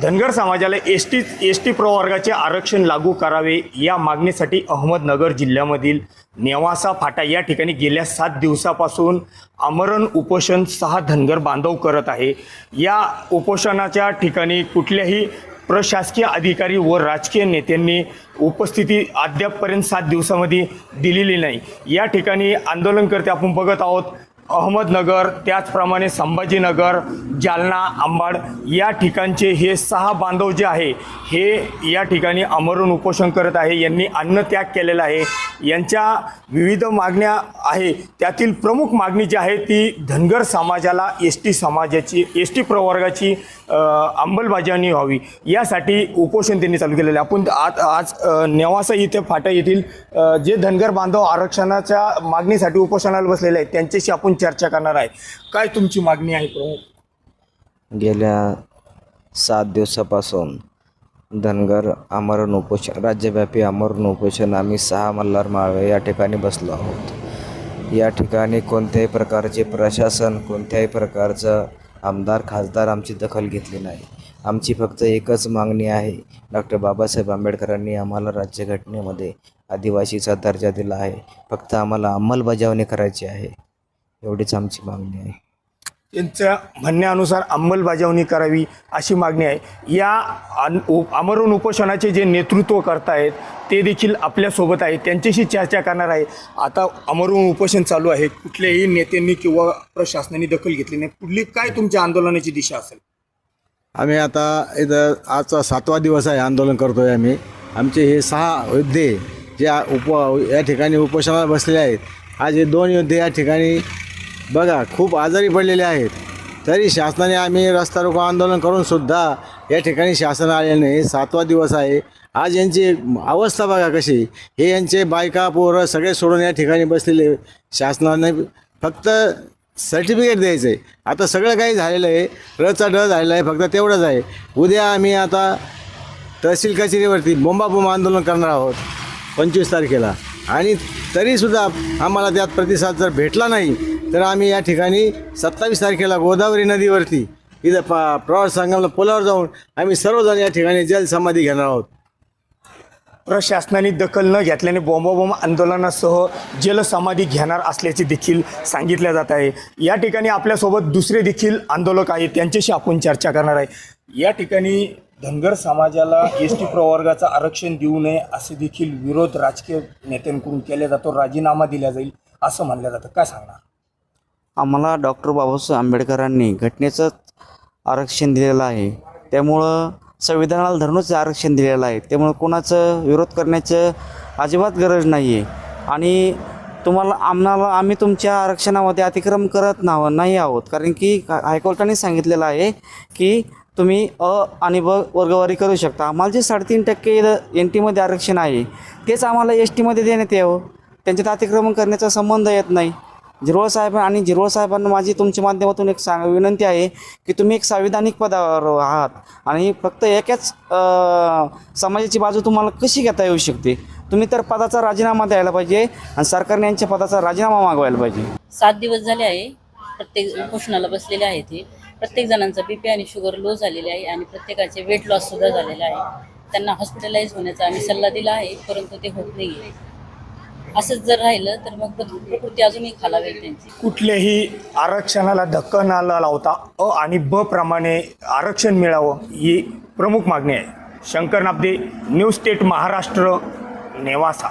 धनगर समाजाला S T S T प्रवर्गाचे आरक्षण लागू करावे या मागणीसाठी अहमदनगर जिल्ह्यामधील नेवासा फाटा या ठिकाणी गेल्या सात दिवसापासून आमरण उपोषण सहा धनगर बांधव करत आहे. या उपोषणाच्या ठिकाणी कुठल्याही प्रशासकीय अधिकारी व राजकीय नेत्यांनी उपस्थिती अद्यापपर्यंत सात दिवसामध्ये दिलेली नाही. या ठिकाणी आंदोलनकर्ते आपण बघत आहोत अहमदनगर त्याचप्रमाणे संभाजीनगर जालना आंबाड या ठिकाणचे हे सहा बांधव जे आहे हे या ठिकाणी अमरून उपोषण करत आहे. यांनी अन्नत्याग केलेला आहे. यांच्या विविध मागण्या आहे. त्यातील प्रमुख मागणी जी आहे ती धनगर समाजाला एस टी समाजाची एस टी प्रवर्गाची अंमलबजावणी व्हावी. यासाठी उपोषण त्यांनी चालू केलेलं आहे. आपण आज आज नेवासा इथे फाटा येथील जे धनगर बांधव आरक्षणाच्या मागणीसाठी उपोषणाला बसलेले आहेत त्यांच्याशी आपण चर्चा करणार आहे. काय तुमची मागणी आहे प्रमुख? गेल्या सात दिवसापासून धनगर आमरण उपोषण राज्यव्यापी आमरण उपोषण आम्ही सहा मल्हार माळवे या ठिकाणी बसलो आहोत. या ठिकाणी कोणत्याही प्रकारचे प्रशासन कोणत्याही प्रकारचं आमदार खासदार आमची दखल घेतली नाही. आमची फक्त एकच मागणी आहे. डॉक्टर बाबासाहेब आंबेडकरांनी आम्हाला राज्यघटनेमध्ये आदिवासीचा दर्जा दिला आहे. फक्त आम्हाला अंमलबजावणी करायची आहे. एवढीच आमची मागणी आहे. त्यांच्या म्हणण्यानुसार अंमलबजावणी करावी अशी मागणी आहे. या अन आमरण उपोषणाचे जे नेतृत्व करतायत ते देखील आपल्यासोबत आहेत. त्यांच्याशी चर्चा करणार आहे. आता आमरण उपोषण चालू आहे. कुठल्याही नेत्यांनी किंवा प्रशासनाने दखल घेतली नाही. कुठली काय तुमच्या आंदोलनाची दिशा असेल? आम्ही आता इथं आजचा सातवा दिवस आहे आंदोलन करतो आहे आम्ही. आमचे हे सहा योद्धे जे उप या ठिकाणी उपोषणाला बसलेले आहेत. आज हे दोन योद्धे या ठिकाणी बघा खूप आजारी पडलेले आहेत. तरी शासनाने आम्ही रस्ता रोको आंदोलन करूनसुद्धा या ठिकाणी शासन आल्याने सातवा दिवस आहे. आज यांची अवस्था बघा कशी. हे यांचे बायका पोरं सगळे सोडून या ठिकाणी बसलेले. शासनाने फक्त सर्टिफिकेट द्यायचं आहे आता सगळं काही झालेलं आहे. रचा ड झालेला आहे. फक्त तेवढंच आहे. उद्या आम्ही आता तहसील कचेरीवरती बोंबाबोंब आंदोलन करणार आहोत. पंचवीस तारखेला. आणि तरीसुद्धा आम्हाला त्यात प्रतिसाद जर भेटला नाही तर आम्ही या ठिकाणी सत्तावीस तारखेला गोदावरी नदीवरती इथं पा प्रवास संगमला पुलावर जाऊन आम्ही सर्वजण या ठिकाणी जलसमाधी घेणार आहोत. प्रशासनाने दखल न घेतल्याने बॉम्बाबॉम्ब आंदोलनासह जलसमाधी घेणार असल्याचे देखील सांगितले जात आहे. या ठिकाणी आपल्यासोबत दुसरे देखील आंदोलक आहेत त्यांच्याशी आपण चर्चा करणार आहे. या ठिकाणी धनगर समाजाला एस टी प्रवर्गाचं आरक्षण देऊ नये असे देखील विरोध राजकीय नेत्यांकडून केला जातो राजीनामा दिला जाईल असं म्हणलं जातं. काय सांगणार? आम्हाला डॉक्टर बाबासाहेब आंबेडकरांनी घटनेचं आरक्षण दिलेलं आहे. त्यामुळं संविधानाला धरूनच आरक्षण दिलेलं आहे. त्यामुळं कोणाचं विरोध करण्याचं अजिबात गरज नाही आहे आणि तुम्हाला आम्हाला आम्ही तुमच्या आरक्षणामध्ये अतिक्रम करत नाव नाही आहोत. कारण की हायकोर्टाने सांगितलेलं आहे की तुम्ही अ आणि ब वर्गवारी करू शकता. आम्हाला जे साडेतीन टक्के एन टीमध्ये आरक्षण आहे तेच आम्हाला एस टीमध्ये देण्यात यावं. त्यांच्यात अतिक्रमण करण्याचा संबंध येत नाही. झिरवळ साहेब आणि झिरवळ साहेबांना माझी तुमच्या माध्यमातून एक सांग विनंती आहे की तुम्ही एक संविधानिक पदावर आहात आणि फक्त एकाच समाजाची बाजू तुम्हाला कशी घेता येऊ शकते? तुम्ही तर पदाचा राजीनामा द्यायला पाहिजे आणि सरकारने यांच्या पदाचा राजीनामा मागवायला पाहिजे. सात दिवस झाले आहे. प्रत्येक उपोषणाला बसलेले आहे ते. प्रत्येक जणांचा बीपी आणि शुगर लो झालेले आहे आणि प्रत्येकाचे वेट लॉस सुद्धा झालेला आहे. त्यांना हॉस्पिटलाइज होण्याचा आम्ही सल्ला दिला आहे परंतु ते होत नाही आहे असंच जर राहिलं तर मग प्रकृती अजूनही खालावेल त्यांची. कुठल्याही आरक्षणाला धक्का न लावता अ आणि ब प्रमाणे आरक्षण मिळावं ही प्रमुख मागणी आहे. Shankar Nabde new state Maharashtra Nevasa.